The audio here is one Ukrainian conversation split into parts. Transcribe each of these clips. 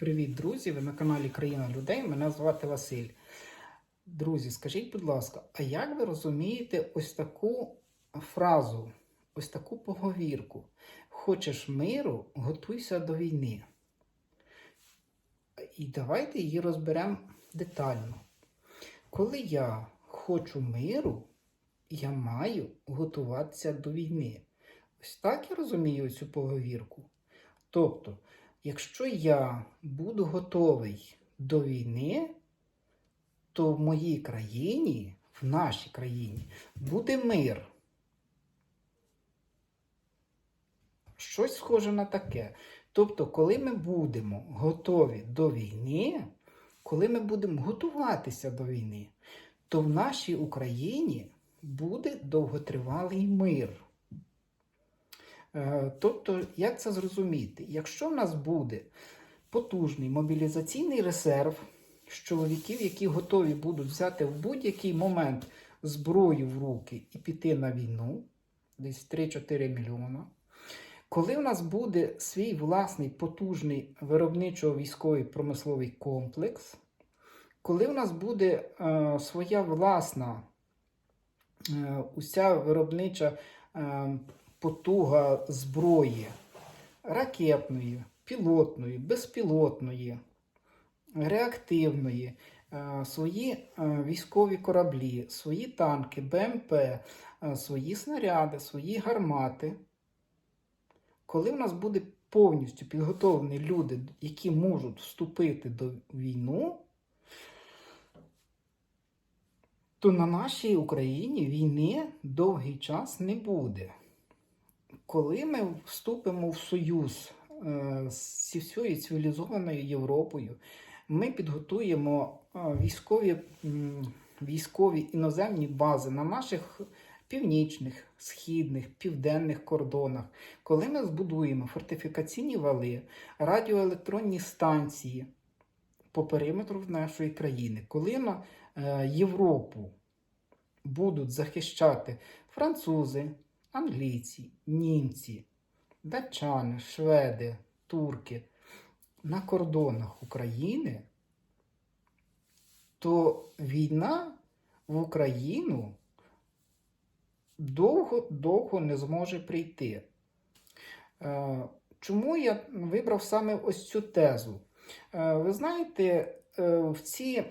Привіт, друзі! Ви на каналі Країна людей. Мене звати Василь. Друзі, скажіть, будь ласка, а як ви розумієте ось таку фразу, ось таку поговірку? Хочеш миру, готуйся до війни. І давайте її розберемо детально. Коли я хочу миру, я маю готуватися до війни. Ось так я розумію цю поговірку. Тобто, якщо я буду готовий до війни, то в моїй країні, в нашій країні, буде мир. Щось схоже на таке. Тобто, коли ми будемо готові до війни, коли ми будемо готуватися до війни, то в нашій Україні буде довготривалий мир. Е, Тобто, як це зрозуміти? Якщо в нас буде потужний мобілізаційний резерв з чоловіків, які готові будуть взяти в будь-який момент зброю в руки і піти на війну, десь 3-4 мільйона. Коли в нас буде свій власний потужний виробничо-військовий промисловий комплекс, коли в нас буде е, своя власна е, уся виробнича е, потуга зброї ракетної, пілотної, безпілотної, реактивної, е, свої е, військові кораблі, свої танки, БМП, е, свої снаряди, свої гармати. Коли в нас буде повністю підготовлені люди, які можуть вступити до війну, то на нашій Україні війни довгий час не буде. Коли ми вступимо в союз е, зі всією цивілізованою Європою, ми підготуємо е, військові, військові іноземні бази на наших північних, східних, південних кордонах, коли ми збудуємо фортифікаційні вали, радіоелектронні станції по периметру нашої країни, коли на е, Європу будуть захищати французи, англійці, німці, датчани, шведи, турки на кордонах України, то війна в Україну довго, довго не зможе прийти. Е, Чому я вибрав саме ось цю тезу? Е, Ви знаєте, е, в цій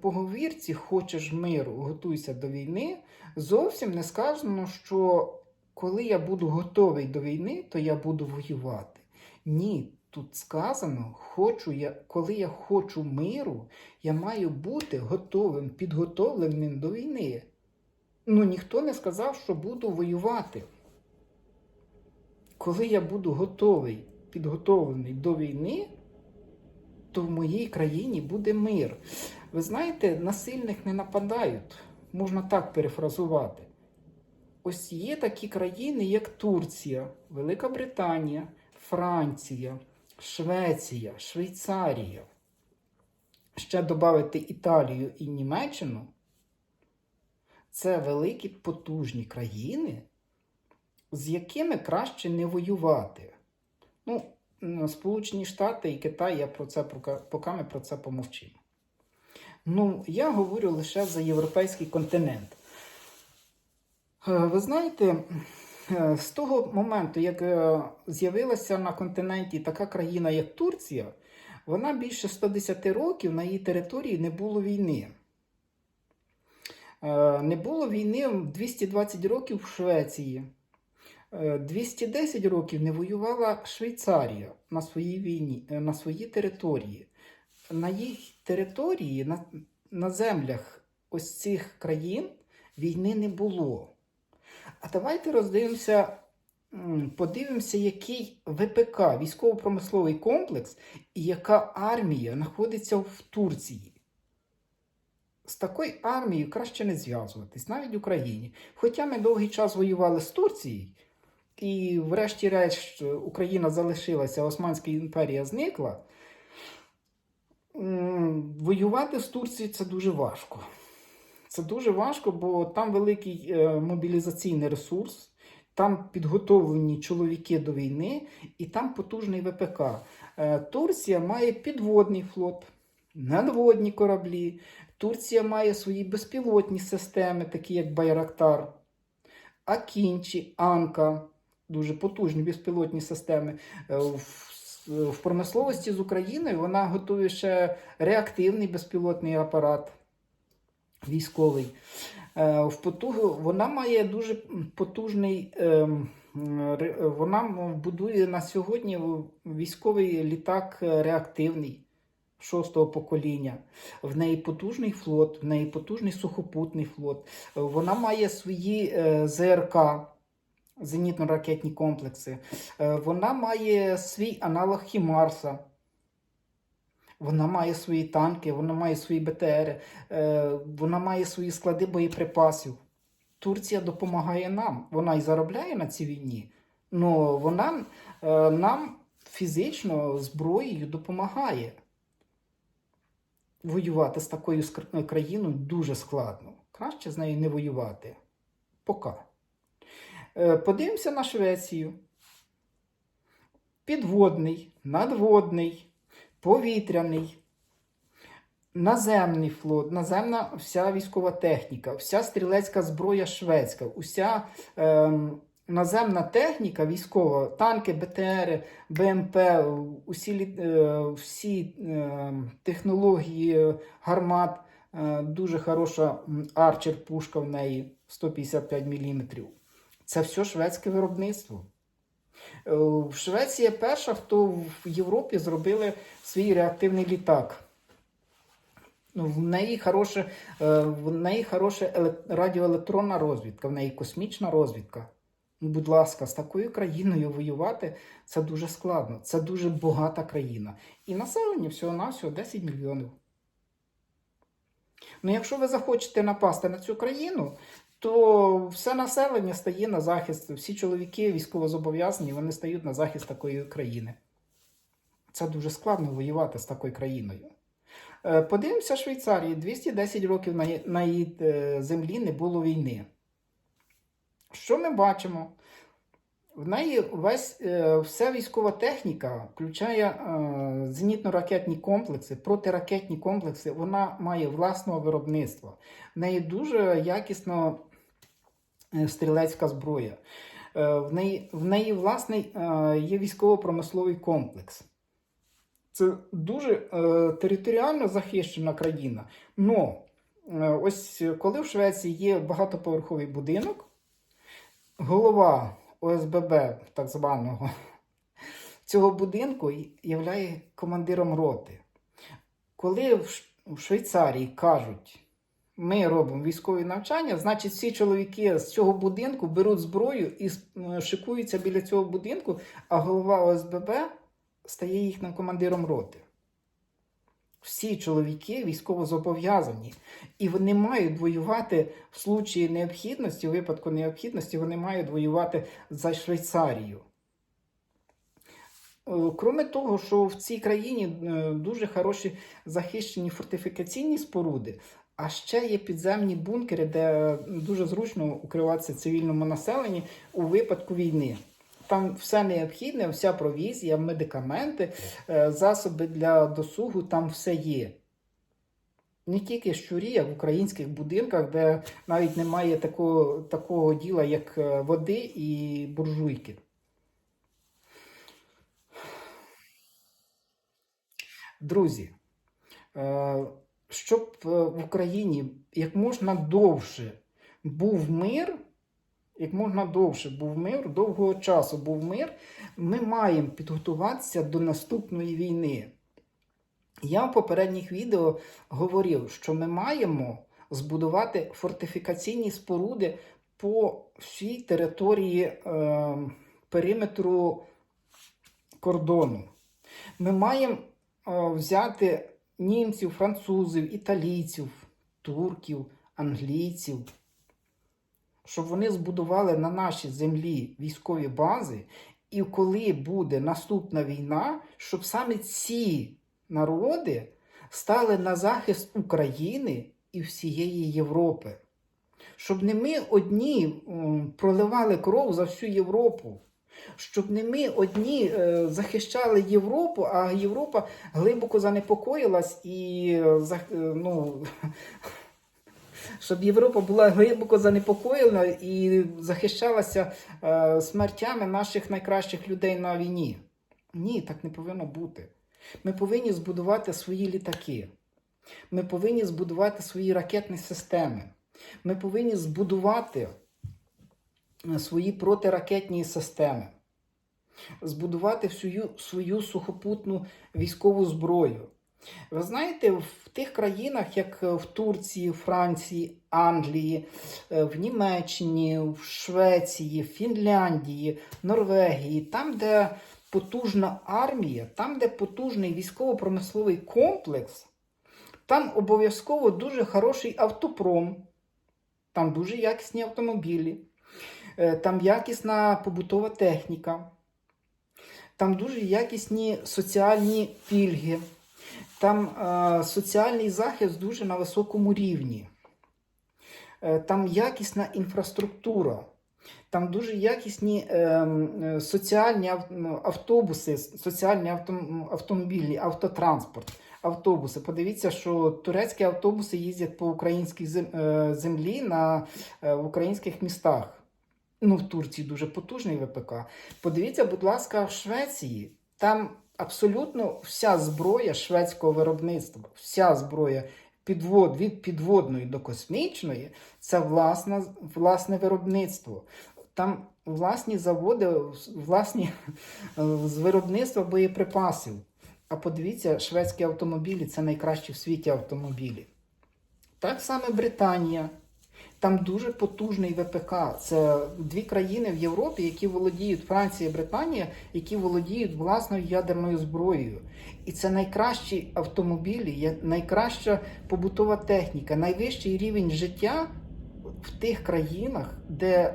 поговірці Хочеш миру, готуйся до війни, зовсім не сказано, що коли я буду готовий до війни, то я буду воювати. Ні, тут сказано, хочу я, коли я хочу миру, я маю бути готовим, підготовленим до війни. Ну, ніхто не сказав, що буду воювати. Коли я буду готовий, підготовлений до війни, то в моїй країні буде мир. Ви знаєте, насильних не нападають, можна так перефразувати. Ось є такі країни, як Турція, Велика Британія, Франція, Швеція, Швейцарія. Ще додати Італію і Німеччину. Це великі потужні країни, з якими краще не воювати. Ну, Сполучені Штати і Китай, я про це поки, ми про це помовчимо. Ну, я говорю лише за європейський континент. Е, Ви знаєте, е, з того моменту, як е, з'явилася на континенті така країна, як Турція, вона більше 110 років на її території не було війни. Не було війни 220 років в Швеції. Е, 210 років не воювала Швейцарія на своїй війні, на своїй території. На їх території, на, на землях ось цих країн війни не було. А давайте роздивимося, подивимося, який ВПК, військово-промисловий комплекс, і яка армія знаходиться в Турції. З такою армією краще не зв'язуватись, навіть в Україні. Хоча ми довгий час воювали з Турцією, і, врешті-решт, Україна залишилася, Османська імперія зникла. Воювати з Турцією це дуже важко. Це дуже важко, бо там великий е, мобілізаційний ресурс, Там підготовлені чоловіки до війни, і там потужний ВПК. Е, Турція має підводний флот, надводні кораблі. Турція має свої безпілотні системи, такі як Байрактар, Акінчі, Анка, дуже потужні безпілотні системи. Е, В, промисловості з Україною вона готує ще реактивний безпілотний апарат військовий. Е, В потугу вона має дуже потужний. ем, Вона будує на сьогодні військовий літак реактивний шостого покоління. В неї потужний флот, в неї потужний сухопутний флот. Вона має свої е, ЗРК, зенітно-ракетні комплекси. Е, Вона має свій аналог Хімарса. Вона має свої танки, вона має свої БТРи, е, вона має свої склади боєприпасів. Турція допомагає нам. Вона і заробляє на цій війні, але вона е, нам фізично зброєю допомагає. Воювати з такою скр- країною дуже складно. Краще з нею не воювати. Пока. Е, Подивимося на Швецію. Підводний, надводний, повітряний, наземний флот, наземна вся військова техніка, вся стрілецька зброя шведська, уся ем, наземна техніка військова, танки, БТРи, БМП, усі, е, всі ем, технології гармат, е, дуже хороша арчер пушка в неї 155 мм. Це все шведське виробництво. Е, В Швеція перша, хто в Європі зробили свій реактивний літак. Ну, В неї хороше, е, в неї хороша радіоелектронна розвідка, в неї космічна розвідка. Ну, будь ласка, з такою країною воювати це дуже складно. Це дуже багата країна. І населення всього-навсього 10 мільйонів. Ну, якщо ви захочете напасти на цю країну, то все населення стає на захист, всі чоловіки військовозобов'язані, вони стають на захист такої країни. Це дуже складно воювати з такою країною. Е, Подивимося Швейцарії. 210 років на, її е, землі не було війни. Що ми бачимо? В неї весь, е, вся військова техніка включає е, зенітно-ракетні комплекси, протиракетні комплекси. Вона має власного виробництва. В неї дуже якісно стрілецька зброя. Е, в, неї, в неї власний е, є військово-промисловий комплекс. Це дуже е, територіально захищена країна. Но е, ось коли в Швеції є багатоповерховий будинок, голова ОСББ, так званого, цього будинку є командиром роти. Коли в Швейцарії кажуть, ми робимо військові навчання, значить всі чоловіки з цього будинку беруть зброю і е, шикуються біля цього будинку, а голова ОСББ стає їхнім командиром роти. Всі чоловіки військово зобов'язані, і вони мають воювати в случаї необхідності, у випадку необхідності, вони мають воювати за Швейцарію. Е, Кроме того, що в цій країні е, дуже хороші захищені фортифікаційні споруди, а ще є підземні бункери, де дуже зручно укриватися цивільному населенню у випадку війни. Там все необхідне, вся провізія, медикаменти, е, засоби для досугу, там все є. Не тільки щурі, а в українських будинках, де навіть немає такого, такого діла, як е, води і буржуйки. Друзі, е, щоб е, в Україні як можна довше був мир, як можна довше був мир, довгого часу був мир, ми маємо підготуватися до наступної війни. Я в попередніх відео говорив, що ми маємо збудувати фортифікаційні споруди по всій території е, периметру кордону. Ми маємо е, взяти німців, французів, італійців, турків, англійців, щоб вони збудували на нашій землі військові бази, і коли буде наступна війна, щоб саме ці народи стали на захист України і всієї Європи. Щоб не ми одні проливали кров за всю Європу. Щоб не ми одні е, захищали Європу, а Європа глибоко занепокоїлась і е, е, ну, щоб Європа була глибоко занепокоєна і захищалася смертями наших найкращих людей на війні. Ні, так не повинно бути. Ми повинні збудувати свої літаки. Ми повинні збудувати свої ракетні системи. Ми повинні збудувати свої протиракетні системи, збудувати всю свою сухопутну військову зброю. Ви знаєте, в тих країнах, як е, в Турції, Франції, Англії, е, в Німеччині, в Швеції, Фінляндії, Норвегії, там, де потужна армія, там, де потужний військово-промисловий комплекс, там обов'язково дуже хороший автопром, там дуже якісні автомобілі, там якісна побутова техніка, там дуже якісні соціальні пільги. Там е, соціальний захист дуже на високому рівні. Е, там якісна інфраструктура. Там дуже якісні е, соціальні автобуси, соціальні авто- автомобілі, автотранспорт, автобуси. Подивіться, що турецькі автобуси їздять по українській е, землі на, е, в українських містах. Ну, в Турції дуже потужний ВПК. Подивіться, будь ласка, в Швеції. Там абсолютно вся зброя шведського виробництва, вся зброя підвод, від підводної до космічної це власне, власне виробництво. Там власні заводи, власні е, з виробництва боєприпасів. А подивіться, шведські автомобілі це найкращі в світі автомобілі. Так само Британія. Там дуже потужний ВПК. Це дві країни в Європі, які володіють Франція і Британія, які володіють власною ядерною зброєю. І це найкращі автомобілі, найкраща побутова техніка, найвищий рівень життя в тих країнах, де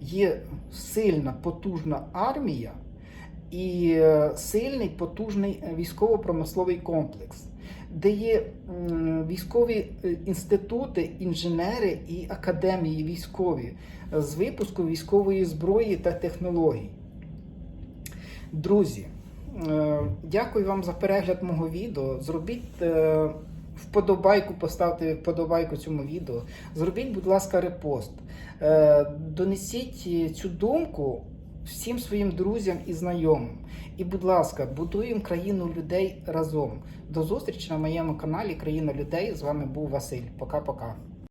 є сильна потужна армія і е, сильний потужний військово-промисловий комплекс, де є військові е, інститути, інженери і академії військові е, з випуску військової зброї та технологій. Друзі, е, дякую вам за перегляд мого відео. Зробіть вподобайку, поставте вподобайку цьому відео. Зробіть, будь ласка, репост. Донесіть цю думку всім своїм друзям і знайомим. І, будь ласка, будуємо країну людей разом. До зустрічі на моєму каналі Країна людей. З вами був Василь. Пока-пока.